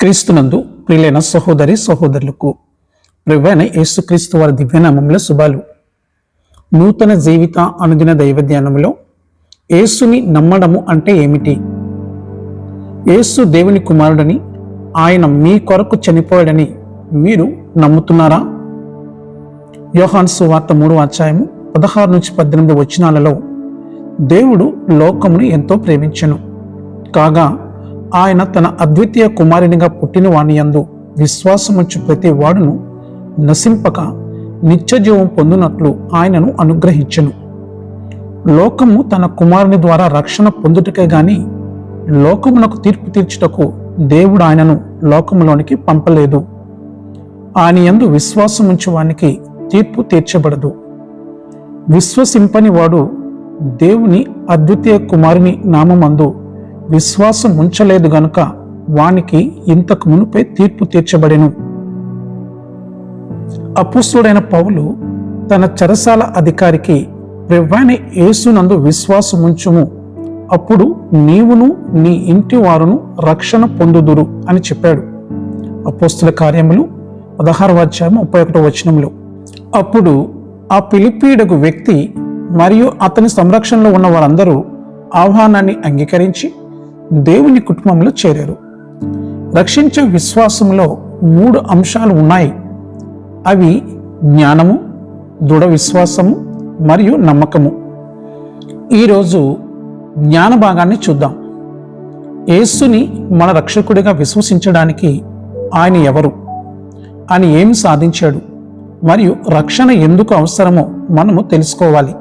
క్రీస్తునందు ప్రియులైన సహోదరి సహోదరులకు ప్రభువైన యేసుక్రీస్తు వారి దివ్యనామంలో శుభాలు. నూతన జీవిత అనుదిన దైవ ధ్యానంలో యేసుని నమ్మడము అంటే ఏమిటి? యేసు దేవుని కుమారుడని ఆయన మీ కొరకు చనిపోయాడని మీరు నమ్ముతున్నారా? యోహాన్ సువార్త మూడు అధ్యాయము పదహారు నుంచి పద్దెనిమిది వచనాలలో దేవుడు లోకమును ఎంతో ప్రేమించెను. కాగా ఆయన తన అద్వితీయ కుమారునిగా పుట్టిన వాని యందు విశ్వాసముంచు ప్రతి వాడును నశింపక నిత్యజీవం పొందినట్లు ఆయనను అనుగ్రహించెను. లోకము తన కుమారుని ద్వారా రక్షణ పొందుటకే గాని లోకమునకు తీర్పు తీర్చుటకు దేవుడు ఆయనను లోకములోనికి పంపలేదు. ఆయన యందు విశ్వాసముంచు వానికి తీర్పు తీర్చబడదు. విశ్వసింపని వాడు దేవుని అద్వితీయ కుమారుని నామమందు విశ్వాసం ఉంచలేదు గనుక వానికి ఇంతకు మునుపే తీర్పు తీర్చబడెను. అపుస్తుడైన పౌలు తన చెరసాల అధికారికి ప్రవ్వాని యేసునందు విశ్వాసముంచుము అప్పుడు నీవును నీ ఇంటి వారును రక్షణ పొందుదురు అని చెప్పాడు. అపోస్తుల కార్యములు పదహారు అధ్యాయం ముప్పై ఒకటో వచనంలో అప్పుడు ఆ పిలిపీడకు వ్యక్తి మరియు అతని సంరక్షణలో ఉన్న వారందరూ ఆహ్వానాన్ని అంగీకరించి దేవుని కుటుంబంలో చేరారు. రక్షించే విశ్వాసంలో మూడు అంశాలు ఉన్నాయి. అవి జ్ఞానము దృఢ విశ్వాసము మరియు నమ్మకము. ఈరోజు జ్ఞాన భాగాన్ని చూద్దాం. యేసుని మన రక్షకుడిగా విశ్వసించడానికి ఆయన ఎవరు? ఆయన ఏమి సాధించాడు? మరియు రక్షణ ఎందుకు అవసరమో మనము తెలుసుకోవాలి.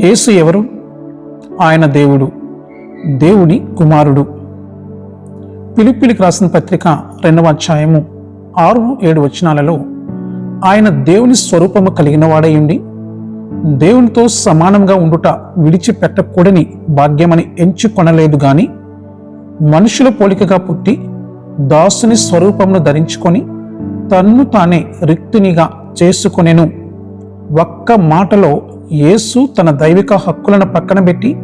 యేసు ఎవరు? ఆయన దేవుడు. దేవుడి కుమారుడు. పిలిపిలికి రాసిన పత్రిక రెండవ అధ్యాయము ఆరు ఏడు వచనాలలో ఆయన దేవుని స్వరూపము కలిగిన వాడయుండి దేవునితో సమానంగా ఉండుట విడిచిపెట్టకూడని భాగ్యమని ఎంచుకొనలేదు గాని మనుషుల పోలికగా పుట్టి దాసుని స్వరూపమును ధరించుకొని తన్ను తానే రిక్తునిగా చేసుకొనెను. ఒక్క మాటలో యేసు తన దైవిక హక్కులను పక్కన పెట్టి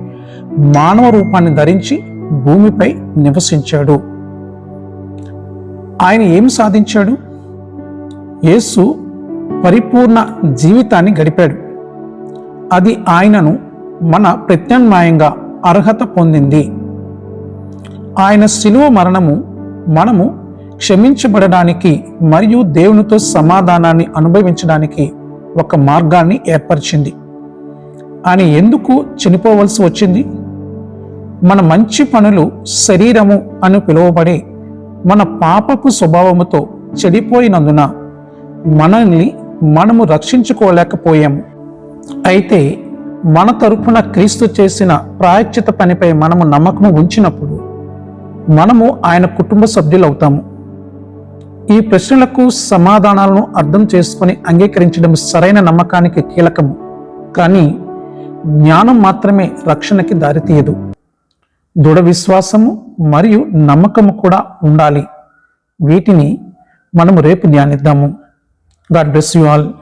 మానవ రూపాన్ని ధరించి భూమిపై నివసించాడు. ఆయన ఏమి సాధించాడు? యేసు పరిపూర్ణ జీవితాన్ని గడిపాడు. అది ఆయనను మన ప్రత్యామ్నాయంగా అర్హత పొందింది. ఆయన శిలువ మరణము మనము క్షమించబడడానికి మరియు దేవునితో సమాధానాన్ని అనుభవించడానికి ఒక మార్గాన్ని ఏర్పరిచింది. ఆయన ఎందుకు చనిపోవలసి వచ్చింది? మన మంచి పనులు శరీరము అని పిలువబడే మన పాపపు స్వభావముతో చెడిపోయినందున మనల్ని మనము రక్షించుకోలేకపోయాము. అయితే మన తరపున క్రీస్తు చేసిన ప్రాయశ్చిత పనిపై మనము నమ్మకము ఉంచినప్పుడు మనము ఆయన కుటుంబ సభ్యులవుతాము. ఈ ప్రశ్నలకు సమాధానాలను అర్థం చేసుకొని అంగీకరించడం సరైన నమ్మకానికి కీలకము. కానీ జ్ఞానం మాత్రమే రక్షణకి దారితీయదు. దృఢ విశ్వాసము మరియు నమ్మకము కూడా ఉండాలి. వీటిని మనము రేపు ధ్యానిద్దాము. God bless you all.